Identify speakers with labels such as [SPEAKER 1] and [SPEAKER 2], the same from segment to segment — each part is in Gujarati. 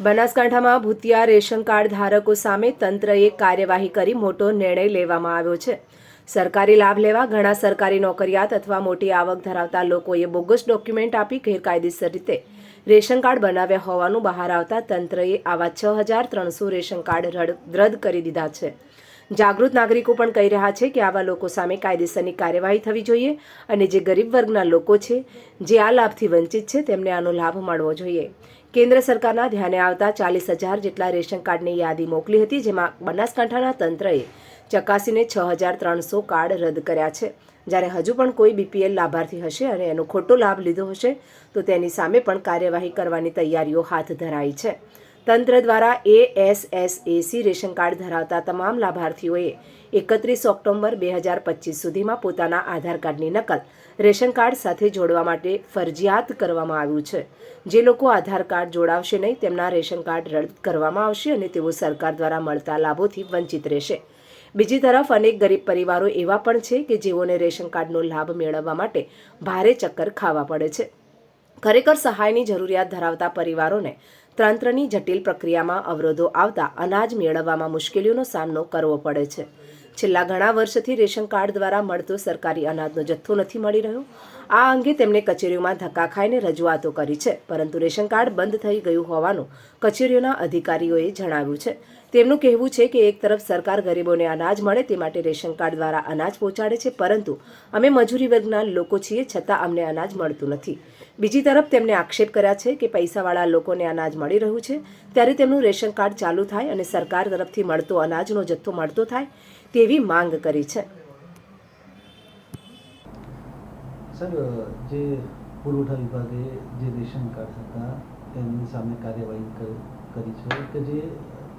[SPEAKER 1] બનાસકાંઠામાં ભૂતિયા રેશન કાર્ડ ધારકો સામે તંત્રએ કાર્યવાહી કરી મોટો નિર્ણય લેવામાં આવ્યો છે. સરકારી લાભ લેવા ઘણા સરકારી નોકરિયાત અથવા મોટી આવક ધરાવતા લોકોએ બોગસ ડોક્યુમેન્ટ આપી ગેરકાયદેસર રીતે રેશન કાર્ડ બનાવ્યા હોવાનું બહાર આવતા તંત્રએ આવા છ હજાર ત્રણસો રેશન કાર્ડ રદ કરી દીધા છે. જાગૃત નાગરિકો પણ કહી રહ્યા છે કે આવા લોકો સામે કાયદેસરની કાર્યવાહી થવી જોઈએ અને જે ગરીબ વર્ગના લોકો છે, જે આ લાભથી વંચિત છે, તેમને આનો લાભ મળવો જોઈએ. કેન્દ્ર સરકારના ધ્યાને આવતા ચાલીસ હજાર જેટલા રેશન કાર્ડની યાદી મોકલી હતી, જેમાં બનાસકાંઠાના તંત્રએ ચકાસીને છ હજાર ત્રણસો કાર્ડ રદ કર્યા છે. જ્યારે હજુ પણ કોઈ બીપીએલ લાભાર્થી હશે અને એનો ખોટો લાભ લીધો હશે, તો તેની સામે પણ કાર્યવાહી કરવાની તૈયારીઓ હાથ ધરાઈ છે. તંત્ર દ્વારા એએસએસએસી રેશન કાર્ડ ધરાવતા તમામ લાભાર્થીઓએ એકત્રીસ ઓક્ટોબર બે હજાર પચીસ સુધીમાં પોતાના આધાર કાર્ડની નકલ રેશન કાર્ડ સાથે જોડવા માટે ફરજિયાત કરવામાં આવ્યું છે. જે લોકો આધાર કાર્ડ જોડાવશે નહીં, તેમના રેશન કાર્ડ રદ કરવામાં આવશે અને તેઓ સરકાર દ્વારા મળતા લાભોથી વંચિત રહેશે. બીજી તરફ, અનેક ગરીબ પરિવારો એવા પણ છે કે જેઓને રેશન કાર્ડનો લાભ મેળવવા માટે ભારે ચક્કર ખાવા પડે છે. ખરેખર સહાયની જરૂરિયાત ધરાવતા પરિવારોને તંત્રની જટિલ પ્રક્રિયામાં અવરોધો આવતા અનાજ મેળવવામાં મુશ્કેલીઓનો સામનો કરવો પડે છે. છેલ્લા ઘણા વર્ષથી રેશન કાર્ડ દ્વારા મળતો સરકારી અનાજનો જથ્થો નથી મળી રહ્યો. આ અંગે તેમણે કચેરીઓમાં ધક્કા ખાઈને રજૂઆતો કરી છે, પરંતુ રેશન કાર્ડ બંધ થઈ ગયું હોવાનું કચેરીઓના અધિકારીઓએ જણાવ્યું છે. તેમનું કહેવું છે કે એક તરફ સરકાર ગરીબોને અનાજ મળે તે માટે રેશન કાર્ડ દ્વારા અનાજ પહોંચાડે છે, પરંતુ અમે મજૂરી વર્ગના લોકો છીએ, છતાં અમને અનાજ મળતું નથી. બીજી તરફ તેમણે આક્ષેપ કર્યા છે કે પૈસાવાળા લોકોને અનાજ મળી રહ્યું છે. ત્યારે તેમનું રેશન કાર્ડ ચાલુ થાય અને સરકાર તરફથી મળતો અનાજનો જથ્થો મળતો થાય તેવી માંગ કરી છે.
[SPEAKER 2] સર જે પુરવઠા વિભાગે જે રેશન કાર્ડ હતા તેમની સામે કાર્યવાહી કરી છે કે જે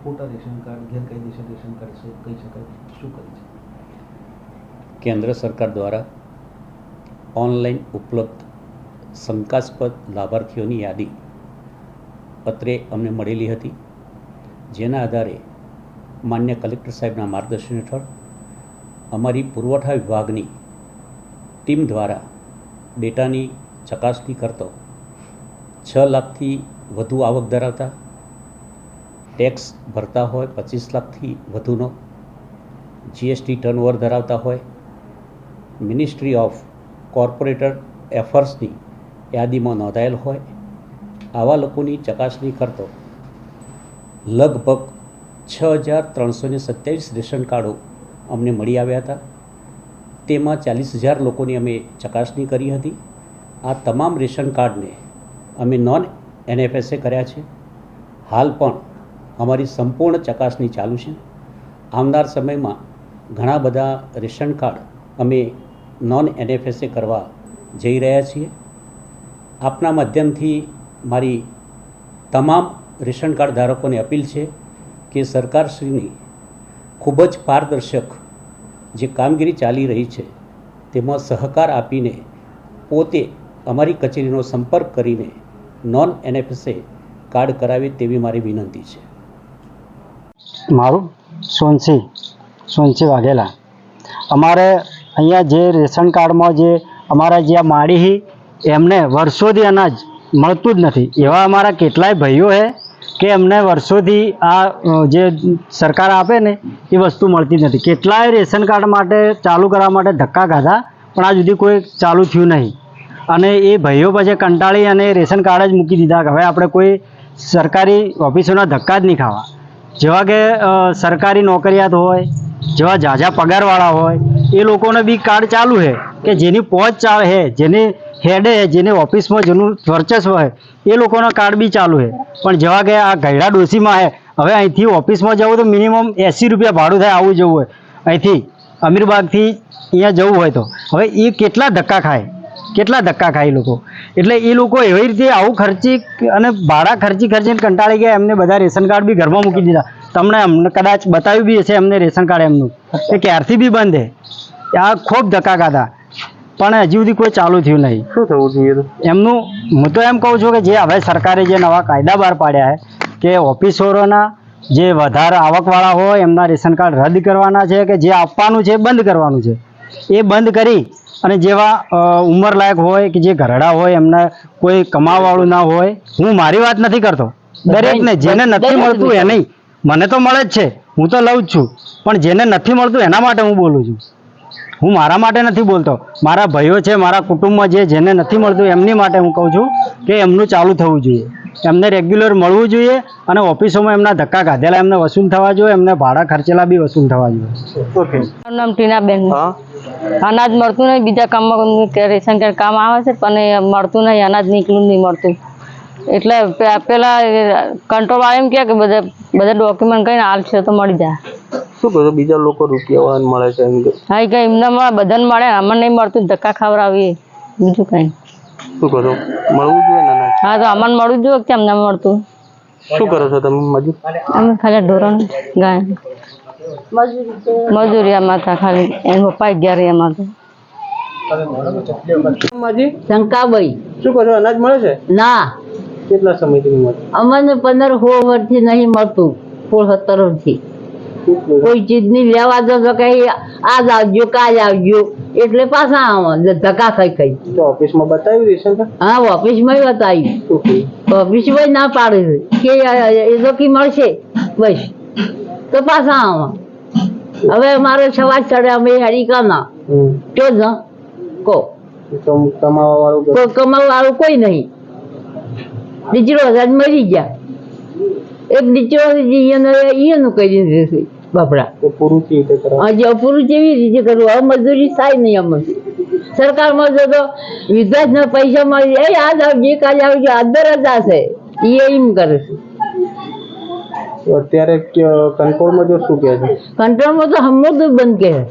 [SPEAKER 2] ખોટા રેશન કાર્ડ ગેરકાયદેસર રેશન કાર્ડ છે કહી શકાય. શું કરી છે?
[SPEAKER 3] કેન્દ્ર સરકાર દ્વારા ઓનલાઈન ઉપલબ્ધ શંકાસ્પદ લાભાર્થીઓની યાદી પત્રે અમને મળેલી હતી, જેના આધારે માન્ય કલેક્ટર સાહેબના માર્ગદર્શન હેઠળ અમારી પુરવઠા વિભાગની ટીમ દ્વારા ડેટાની ચકાસણી કરતો છ લાખથી વધુ આવક ધરાવતા, ટેક્સ ભરતા હોય પચીસ લાખથી વધુનો, જીએસટી ટર્નઓવર ધરાવતા હોય, મિનિસ્ટ્રી ઓફ કોર્પોરેટર એફર્સની યાદીમાં નોંધાયેલ હોય, આવા લોકોની ચકાસણી કરતો લગભગ છ હજાર ત્રણસો ને સત્યાવીસ રેશન કાર્ડો અમને મળી આવ્યા હતા. તેમાં ચાલીસ હજાર લોકોની અમે ચકાસણી કરી હતી. આ તમામ રેશન કાર્ડને અમે નોન એનએફએસએ કર્યા છે. હાલ પણ અમારી સંપૂર્ણ ચકાસણી ચાલુ છે. આવનાર સમયમાં ઘણા બધા રેશન કાર્ડ અમે નોન એનએફએસએ કરવા જઈ રહ્યા છીએ. આપના માધ્યમથી મારી તમામ રેશન કાર્ડ ધારકોને અપીલ છે કે સરકારશ્રીની ખૂબ જ પારદર્શક જે કામગીરી ચાલી રહી છે, તેમાં સહકાર આપીને પોતે અમારી કચેરીનો સંપર્ક કરીને નોન એનએફએસએ કાર્ડ કરાવે તેવી મારી વિનંતી છે.
[SPEAKER 4] મારું? સોનસી સોનસી વાઘેલા. અમારે અહીંયા જે રેશન કાર્ડમાં જે અમારા જે આ માળી એમને વર્ષોથી અનાજ મળતું જ નથી. એવા અમારા કેટલાય ભાઈઓ છે કે એમને વર્ષોથી આ જે સરકાર આપે ને, એ વસ્તુ મળતી જ નથી. કેટલાય રેશન કાર્ડ માટે ચાલુ કરવા માટે ધક્કા ખાધા, પણ આજ સુધી કોઈ ચાલુ થયું નહીં. અને એ ભાઈઓ પછી કંટાળી અને રેશન કાર્ડ જ મૂકી દીધા કે હવે આપણે કોઈ સરકારી ઓફિસોના ધક્કા જ નહીં ખાવા. જેવા કે સરકારી નોકરિયાત હોય, જેવા ઝાઝા પગારવાળા હોય, એ લોકોને બી કાર્ડ ચાલુ છે કે જેની પહોંચ ચાલે છે, જેની હેડે જેને ઓફિસમાં જેનું વર્ચસ્વ હોય, એ લોકોના કાર્ડ બી ચાલુ છે પણ જેવા કે આ ગયડા ડોસીમાં હે. હવે અહીંથી ઓફિસમાં જવું તો મિનિમમ એંસી રૂપિયા ભાડું થાય આવું જવું હોય. અહીંથી અમીરબાગથી અહીંયા જવું હોય તો. હવે એ કેટલા ધક્કા ખાય? કેટલા ધક્કા ખાય એ લોકો? એટલે એ લોકો એવી રીતે આવું ખર્ચી અને ભાડા ખર્ચી ખર્ચીને કંટાળી ગયા, એમને બધા રેશન કાર્ડ બી ઘરમાં મૂકી દીધા. તમને અમને કદાચ બતાવ્યું બી હશે એમને રેશન કાર્ડ એમનું. એ ક્યારથી બી બંધ છે આ ખૂબ ધક્કા ખાધા. પણ હજી સુધી કોઈ ચાલુ થયું નહીં.
[SPEAKER 2] શું થવું જોઈએ
[SPEAKER 4] એમનું હું તો એમ કહું છું કે જે હવે સરકારે જે નવા કાયદા બહાર પાડ્યા છે કે ઓફિસરોના જે વધારે આવકવાળા હોય એમના રેશન કાર્ડ રદ કરવાના છે કે જે આપવાનું છે બંધ કરવાનું છે. એ બંધ કરી અને જેવા ઉંમરલાયક હોય કે જે ઘરડા હોય એમને કોઈ કમાવાવાળું ના હોય હું મારી વાત નથી કરતો. દરેકને જેને નથી મળતું એ નહીં મને તો મળે જ છે હું તો લઉં જ છું. પણ જેને નથી મળતું એના માટે હું બોલું છું. હું મારા માટે નથી બોલતો. મારા ભાઈઓ છે મારા કુટુંબમાં જે જેને નથી મળતું એમની માટે હું કહું છું કે એમનું ચાલુ થવું જોઈએ. એમને રેગ્યુલર મળવું જોઈએ અને ઓફિસોમાં એમના ધક્કા ખાધેલા એમને વસૂલ થવા જોઈએ એમને ભાડા ખર્ચેલા બી વસૂલ થવા જોઈએ.
[SPEAKER 2] ઓકે.
[SPEAKER 5] મારું નામ ટીનાબેન. અનાજ મળતું નહીં બીજા કામમાં રેશન કાર્ડ કામ આવે છે પણ મળતું નહીં અનાજ નીકળું નહીં મળતું. એટલે પેલા કંટ્રોલ વાળા એમ કે બધા બધા ડોક્યુમેન્ટ કહીને હાલ છે તો મળી જાય.
[SPEAKER 6] શું છો? બીજા લોકો રૂપિયા વાળા મળે છે એમ કે.
[SPEAKER 5] હા કે એમનામાં બધાને મળે અમને નહીં મળતું ધક્કા ખવડાવીએ બીજું કઈ
[SPEAKER 6] શું કરો મળવું જોઈએ ને
[SPEAKER 5] હા તો અમને મળવું જોઈએ કે અમને મળતું?
[SPEAKER 6] શું કરો છો તમે મજૂર?
[SPEAKER 5] અમે ખાલી ઢોરણ ગાય. મજૂરી આમાં ખાલી એમ પપ્પા અગિયાર રહ્યા એમાં તો.
[SPEAKER 7] શંકાભાઈ
[SPEAKER 6] શું કરો અનાજ મળે છે?
[SPEAKER 7] ના.
[SPEAKER 6] કેટલા સમયથી મળે
[SPEAKER 7] અમને પંદર સોળ વર્ષથી નહીં મળતું સોળ સત્તર વર્ષથી. કોઈ ચીજની લેવા દો તો કઈ આજ આવજો કાલ આવજો. એટલે પાછા ધક્કા ખાઈ ખાઈ.
[SPEAKER 6] તો ઓફિસમાં બતાવ્યું રેશન
[SPEAKER 7] હા ઓફિસમાં બતાવ્યું. ઓફિસમાં ના પાડે છે. કે એ તો કી મળશે? બસ. તો પાછા આવો. હવે અમારે સવાર ચડે અમે હરિકાના. તો જ
[SPEAKER 6] તો કમાવા વાળું
[SPEAKER 7] કોઈ કમાવા વાળું કોઈ નહીં. દીકરો હજાર મરી ગયા. એક દીકરો એનું કરી દીધું બાપડા.
[SPEAKER 6] પૂરું કેવી રીતે કરવા?
[SPEAKER 7] હજી અપૂરું કેવી રીતે કરવું? હવે મજૂરી થાય નહીં અમને. સરકારમાં જો તો વિદ્યાર્થીને પૈસા મળી જાય. આજ આવજે કાલે આવજે અંદર જ હશે એ એમ કરે છે.
[SPEAKER 6] અત્યારે કંટ્રોલમાં જો શું કહે છે?
[SPEAKER 7] કંટ્રોલમાં તો હમણાં બંધ કહે છે.